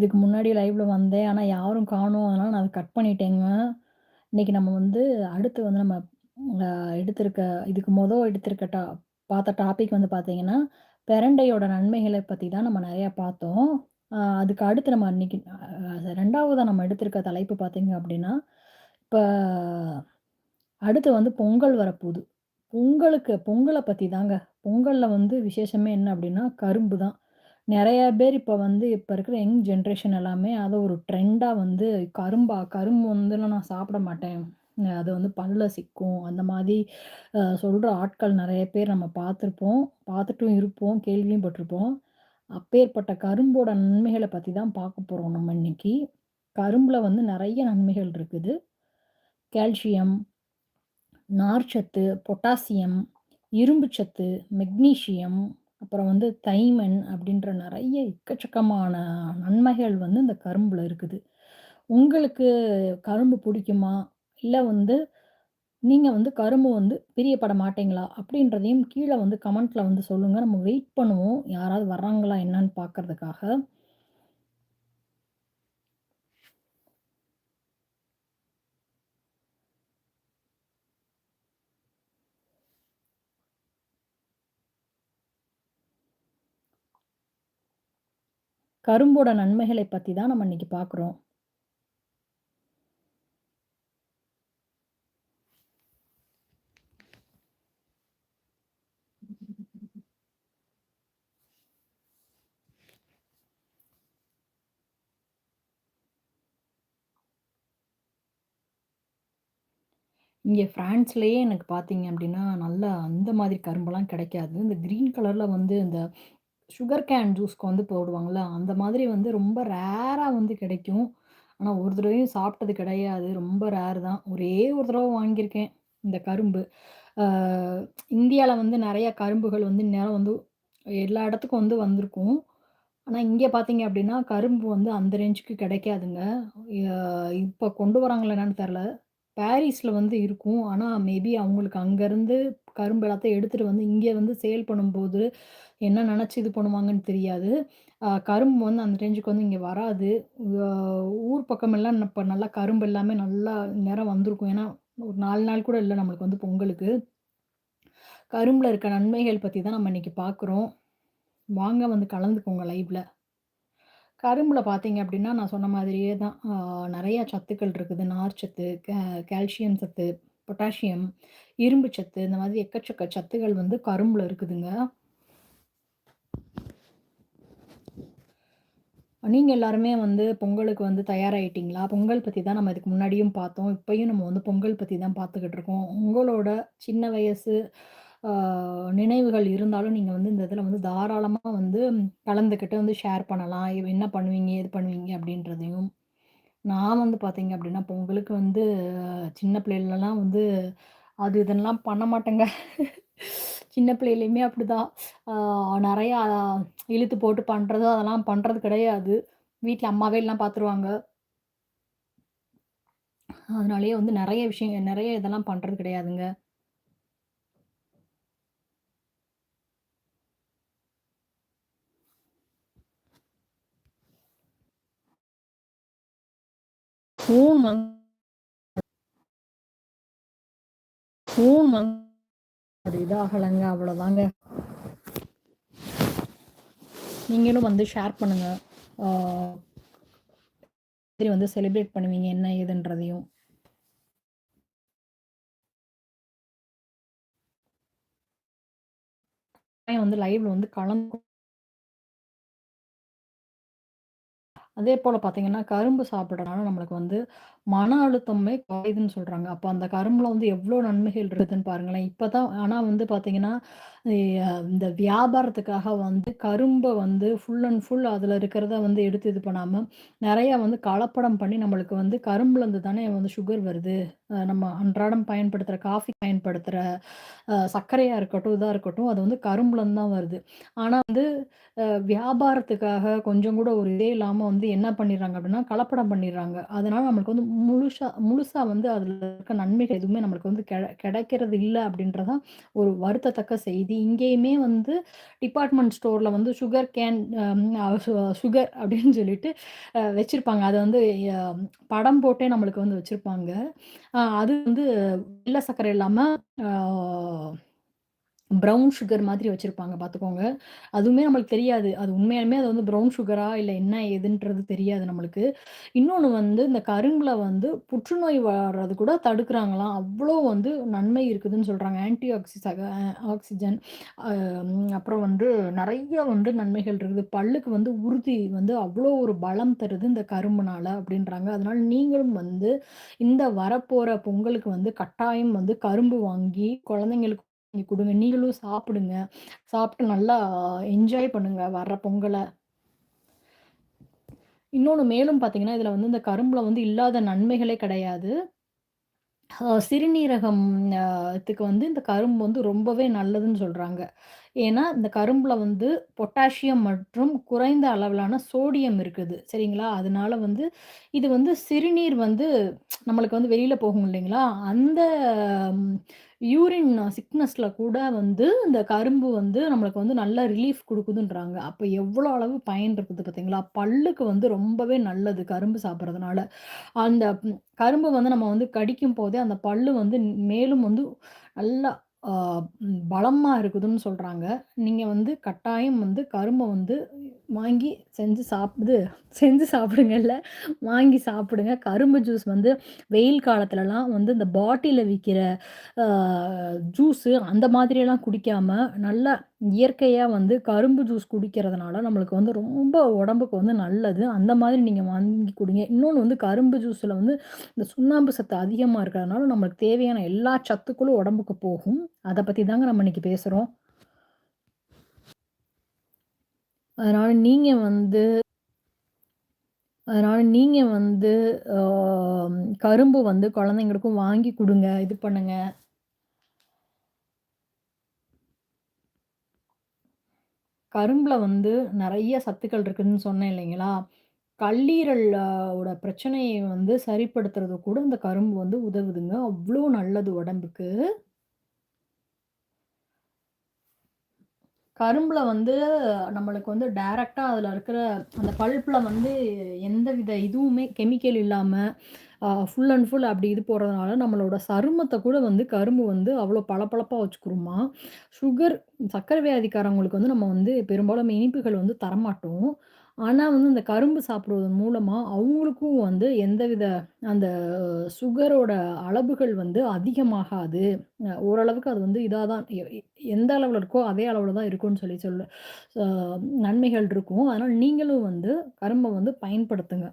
இதுக்கு முன்னாடி லைவ்ல வந்தேன். ஆனா யாரும் காணோம். அதனால நான் அத கட் பண்ணிட்டேங்க. இன்னைக்கு நம்ம வந்து அடுத்து வந்து நம்ம அ எடுத்திருக்க இதுக்கு மொத எடுத்திருக்க டா பார்த்த டாபிக் வந்து பார்த்தீங்கன்னா, பெரண்டையோட நன்மைகள பத்தி தான் நம்ம நெறையா பார்த்தோம். அ அதுக்கு அடுத்து நம்ம இன்னைக்கு அ 2வதா நம்ம எடுத்திருக்க தலைப்பு பார்த்தீங்க அப்படின்னா இப்ப அடுத்து வந்து பொங்கல் வரப்போது. பொங்கலுக்கு பொங்கல பத்தி தாங்க. பொங்கல்ல வந்து விசேஷமே என்ன அப்படின்னா கரும்பு தான். நிறைய பேர் இப்போ வந்து இப்போ இருக்கிற யங் ஜென்ரேஷன் எல்லாமே அதை ஒரு ட்ரெண்டாக வந்து கரும்பா? கரும்பு வந்துலாம் நான் சாப்பிட மாட்டேன். அது வந்து பல்ல சிக்கும். அந்த மாதிரி சொல்கிற ஆட்கள் நிறைய பேர் நம்ம பார்த்துருப்போம். பார்த்துட்டும் இருப்போம். கேள்வியும் பட்டிருப்போம் அப்பேற்பட்ட கரும்போட நன்மைகளை பற்றி தான் பார்க்க போகிறோம் நம்ம இன்னைக்கு. கரும்பில் வந்து நிறைய நன்மைகள் இருக்குது. கால்சியம், நார்ச்சத்து, பொட்டாசியம், இரும்பு சத்து, அப்புறம் வந்து தைமன் அப்படின்ற நிறைய எக்கச்சக்கமான நன்மைகள் வந்து இந்த கரும்பில் இருக்குது. உங்களுக்கு கரும்பு பிடிக்குமா இல்லை வந்து நீங்கள் வந்து கரும்பு வந்து பிரியப்பட மாட்டீங்களா? அப்படின்றதையும் கீழே வந்து கமெண்ட்டில் வந்து சொல்லுங்கள் நம்ம வெயிட் பண்ணுவோம். யாராவது வர்றாங்களா என்னன்னு பார்க்கறதுக்காக. கரும்போட நன்மைகளை பற்றி தான் நம்ம இன்னைக்கு பார்க்குறோம். இங்க ஃப்ரான்ஸ்லேயே எனக்கு பார்த்தீங்க அப்படின்னா நல்லா அந்த மாதிரி கரும்பெல்லாம் கிடைக்காது. இந்த கிரீன் கலர்ல வந்து இந்த சுகர் கேன் ஜூஸ்க்கு வந்து போடுவாங்கள்ல அந்த மாதிரி வந்து ரொம்ப ரேராக வந்து கிடைக்கும். ஆனால் ஒரு தடவையும் சாப்பிட்டது கிடையாது. ரொம்ப ரேர் தான். ஒரே ஒரு தடவை வாங்கியிருக்கேன் இந்த கரும்பு. இந்தியாவில் வந்து நிறைய கரும்புகள் வந்து இந்நேரம் வந்து எல்லா இடத்துக்கும் வந்து வந்திருக்கும். ஆனால் இங்கே பார்த்தீங்க அப்படின்னா கரும்பு வந்து அந்த ரேஞ்சுக்கு கிடைக்காதுங்க. இப்போ கொண்டு வராங்களா என்னன்னு தெரில பாரிஸ்ல வந்து இருக்கும். ஆனா மேபி அவங்களுக்கு அங்கருந்து கரும்பு எல்லாத்தையும் எடுத்துட்டு வந்து இங்கே வந்து சேல் பண்ணும்போது, என்ன நெனச்சு இது பண்ணுவாங்கன்னு தெரியாது. அ கரும்பு வந்து அந்த ரேஞ்சுக்கு வந்து இங்க வராது. அ ஊர் பக்கமெல்லாம் இப்ப நல்லா கரும்பு எல்லாமே நல்லா இந்நேரம் வந்திருக்கும். ஏன்னா, ஒரு 4 நாள் கூட இல்ல நம்மளுக்கு வந்து பொங்கலுக்கு. கரும்புல இருக்க நன்மைகள் பத்தி தான் நம்ம இன்னைக்கு பார்க்குறோம். வாங்க வந்து கலந்துக்கோங்க லைவ்ல. கரும்புல பார்த்தீங்க அப்படின்னா நான் சொன்ன மாதிரியே தான். நிறையா சத்துக்கள் இருக்குது. நார்ச்சத்து, கே கால்சியம் சத்து, பொட்டாசியம், இரும்பு சத்து இந்த மாதிரி எக்கச்சக்க சத்துகள் வந்து கரும்புல இருக்குதுங்க. நீங்கள் எல்லாருமே வந்து பொங்கலுக்கு வந்து தயாராகிட்டிங்களா பொங்கல் பற்றி தான் நம்ம இதுக்கு முன்னாடியும் பார்த்தோம். இப்போயும் நம்ம வந்து பொங்கல் பற்றி தான் பார்த்துக்கிட்டு இருக்கோம். உங்களோட சின்ன வயசு நினைவுகள் இருந்தாலும் நீங்கள் வந்து இந்த இதில் வந்து தாராளமாக வந்து கலந்துக்கிட்டு வந்து ஷேர் பண்ணலாம். என்ன பண்ணுவீங்க? எது பண்ணுவீங்க? அப்படின்றதையும் நான் வந்து பார்த்தீங்க அப்படின்னா பொங்கலுக்கு வந்து சின்ன பிள்ளைலலாம் வந்து அது இதெல்லாம் பண்ண மாட்டேங்க. சின்ன பிள்ளையிலையுமே அப்படி தான் நிறையா இழுத்து போட்டு பண்ணுறது அதெல்லாம் பண்ணுறது கிடையாது. வீட்டில் அம்மாவே எல்லாம் பார்த்துருவாங்க. அதனாலேயே வந்து நிறைய விஷயங்கள் நிறைய இதெல்லாம் பண்ணுறது கிடையாதுங்க. ஃபோன் வந் ஃபோன் வந்து இதாகலைங்க அவ்வளோதாங்க. நீங்களும் வந்து ஷேர் பண்ணுங்க. ஆ வந்து செலிப்ரேட் பண்ணுவீங்க? என்ன ஏதுன்றதையும். வந்து லைவ்ல வந்து கலந்து அதே போல பார்த்தீங்கன்னா, கரும்பு சாப்பிட்றதுனால நம்மளுக்கு வந்து மன அழுத்தமே குறையுதுன்னு சொல்றாங்க. அப்ப அந்த கரும்புல வந்து எவ்வளோ நன்மைகள் இருக்குதுன்னு பாருங்களேன். இப்ப தான் ஆனா வந்து பார்த்தீங்கன்னா, இந்த வியாபாரத்துக்காக வந்து கரும்பை வந்து ஃபுல் அண்ட் ஃபுல் அதுல இருக்கிறத வந்து எடுத்து இது பண்ணாம, நிறையா வந்து கலப்படம் பண்ணி நம்மளுக்கு வந்து கரும்புலேருந்து தானே வந்து சுகர் வருது. நம்ம அன்றாடம் பயன்படுத்துற காஃபி பயன்படுத்துற சர்க்கரையாக சர்க்கரையா இருக்கட்டும், இதா இருக்கட்டும், அது வந்து கரும்புலேருந்து தான் வருது. ஆனா வந்து வியாபாரத்துக்காக கொஞ்சம் கூட ஒரு இதே இல்லாம வந்து என்ன பண்ணிடுறாங்க அப்படின்னா கலப்படம் பண்ணிடுறாங்க. அதனால நம்மளுக்கு வந்து முழுசா முழுசா வந்து அதில் இருக்க நன்மைகள் எதுவுமே நம்மளுக்கு வந்து கெ கிடைக்கிறது இல்லை அப்படின்றதான் ஒரு வருத்தத்தக்க செய்தி. இங்கேயுமே வந்து டிபார்ட்மெண்ட் ஸ்டோர்ல வந்து சுகர் கேன் சுகர் அப்படின்னு சொல்லிட்டு வச்சுருப்பாங்க வச்சிருப்பாங்க. வந்து படம் போட்டே நம்மளுக்கு வந்து வச்சிருப்பாங்க. அது வந்து வெள்ள சர்க்கரை இல்லாம ப்ரௌன் ப்ரவுன் சுகர் மாதிரி வச்சுருப்பாங்க பார்த்துக்கோங்க. அதுவுமே நம்மளுக்கு தெரியாது. அது உண்மையாலுமே அது வந்து ப்ரவுன் சுகரா? இல்லை என்ன ஏதுன்றது தெரியாது நம்மளுக்கு. இன்னொன்று வந்து இந்த கரும்புல வந்து புற்றுநோய் வர்றது கூட தடுக்கிறாங்களாம் அவ்வளோ வந்து நன்மை இருக்குதுன்னு சொல்கிறாங்க ஆன்டி ஆக்சிஸ் ஆக்சிஜன் அப்புறம் வந்து நிறைய வந்து நன்மைகள் இருக்குது. பல்லுக்கு வந்து உறுதி வந்து அவ்வளோ ஒரு பலம் தருது இந்த கரும்புனால அப்படின்றாங்க. அதனால நீங்களும் வந்து இந்த வரப்போகிற பொங்கலுக்கு வந்து கட்டாயம் வந்து கரும்பு வாங்கி குழந்தைங்களுக்கு வாங்கி கொடுங்க நீங்களும் சாப்பிடுங்க. சாப்பிட்டு நல்லா என்ஜாய் பண்ணுங்க வர்ற பொங்கலை இன்னொன்னு மேலும் பார்த்தீங்கன்னா, இதில் வந்து இந்த கரும்பில் வந்து இல்லாத நன்மைகளே கிடையாது. சிறுநீரகம் அ வந்து இந்த கரும்பு வந்து ரொம்பவே நல்லதுன்னு சொல்றாங்க. ஏன்னா, இந்த கரும்புல வந்து பொட்டாசியம் மற்றும் குறைந்த அளவிலான சோடியம் இருக்குது. சரிங்களா? அதனால வந்து இது வந்து சிறுநீர் வந்து நம்மளுக்கு வந்து வெளியில போகும் இல்லைங்களா? அந்த யூரின் சிக்னஸ்ல கூட வந்து இந்த கரும்பு வந்து நம்மளுக்கு வந்து நல்ல ரிலீஃப் கொடுக்குதுன்றாங்க அப்ப எவ்வளோ அளவு பயன் இருக்குது பார்த்தீங்களா? பல்லுக்கு வந்து ரொம்பவே நல்லது கரும்பு சாப்பிட்றதுனால அந்த கரும்பு வந்து நம்ம வந்து கடிக்கும் போதே அந்த பல்லு வந்து மேலும் வந்து நல்லா ஆ பலமா இருக்குதுன்னு சொல்றாங்க. நீங்க வந்து கட்டாயம் வந்து கரும்ப வந்து வாங்கி செஞ்சு சாப் இது செஞ்சு சாப்பிடுங்கல்ல, வாங்கி சாப்பிடுங்க. கரும்பு ஜூஸ் வந்து வெயில் காலத்துலலாம் வந்து இந்த பாட்டில்ல விக்கிற ஆ ஜூஸு அந்த மாதிரியெல்லாம் குடிக்காம, நல்லா இயற்கையாக வந்து கரும்பு ஜூஸ் குடிக்கிறதுனால நம்மளுக்கு வந்து ரொம்ப உடம்புக்கு வந்து நல்லது. அந்த மாதிரி நீங்கள் வாங்கி குடிங்க. இன்னொன்று வந்து கரும்பு ஜூஸில் வந்து இந்த சுண்ணாம்பு சத்து அதிகமாக இருக்கிறதுனால, நம்மளுக்கு தேவையான எல்லா சத்துக்களும் உடம்புக்கு போகும். அதை பற்றி தாங்க நம்ம இன்றைக்கி பேசுகிறோம் அதனால் நீங்கள் வந்து அதனால் நீங்கள் வந்து கரும்பு வந்து குழந்தைங்களுக்கும் வாங்கி கொடுங்க இது பண்ணுங்கள் கரும்பில் வந்து நிறைய சத்துக்கள் இருக்குதுன்னு சொன்னேன் இல்லைங்களா? கல்லீரல் பிரச்சனையை ஓட வந்து சரிப்படுத்துறது கூட இந்த கரும்பு வந்து உதவுதுங்க. அவ்வளோ நல்லது உடம்புக்கு. கரும்பில் வந்து நம்மளுக்கு வந்து டைரக்ட்டா அதில் இருக்கிற அந்த பல்பில் வந்து எந்த வித இதுவுமே கெமிக்கல் இல்லாமல் ஃபுல் அண்ட் ஃபுல் அப்படி இது போடுறதுனால நம்மளோட சருமத்தை கூட வந்து கரும்பு வந்து அவ்வளோ பளபளப்பாக வச்சுக்கிறோமா சுகர் சர்க்கரை வியாதிக்காரவங்களுக்கு வந்து நம்ம வந்து பெரும்பாலும் இனிப்புகள் வந்து தரமாட்டோம். ஆனால் வந்து இந்த கரும்பு சாப்பிடுவதன் மூலமாக அவங்களுக்கும் வந்து எந்தவித அந்த சுகரோட அளவுகள் வந்து அதிகமாகாது. ஓரளவுக்கு அது வந்து இதாக தான் எ எந்த அளவில் இருக்கோ, அதே அளவில் தான் இருக்கும்னு சொல்லி சொல்ல நன்மைகள் இருக்கும். அதனால் நீங்களும் வந்து கரும்பை வந்து பயன்படுத்துங்க.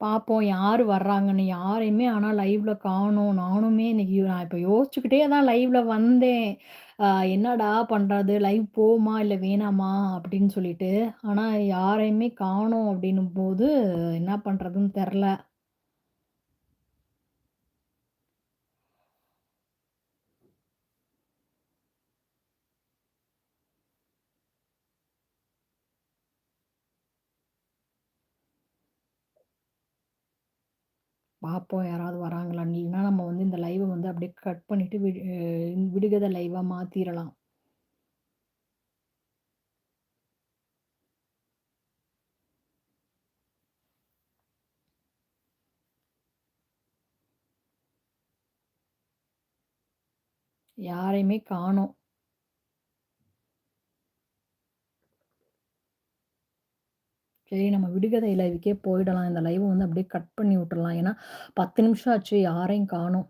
பார்ப்போம் யார் வர்றாங்கன்னு. யாரையுமே ஆனால் லைவ்ல காணோம். நானுமே இன்னைக்கு நான் இப்போ யோசிச்சுக்கிட்டே தான் லைவ்ல வந்தேன். என்னடா பண்றது? லைவ் போமா? இல்லை வேணாமா? அப்படின்னு சொல்லிட்டு. ஆனால் யாரையுமே காணோம் அப்படின்னும்போது, என்ன பண்றதுன்னு தெரில பார்ப்போம் யாராவது வராங்களான்னு. இல்லைன்னா நம்ம வந்து இந்த லைவை வந்து அப்படியே கட் பண்ணிவிட்டு விடு விடுகதை லைவாக மாற்றிடலாம் யாரையுமே காணோம். சரி நம்ம விடுகதை லைவுக்கே போயிடலாம். இந்த லைவை வந்து அப்படியே கட் பண்ணி விட்டுறலாம். ஏன்னா 10 நிமிஷம் ஆச்சு யாரையும் காணோம்.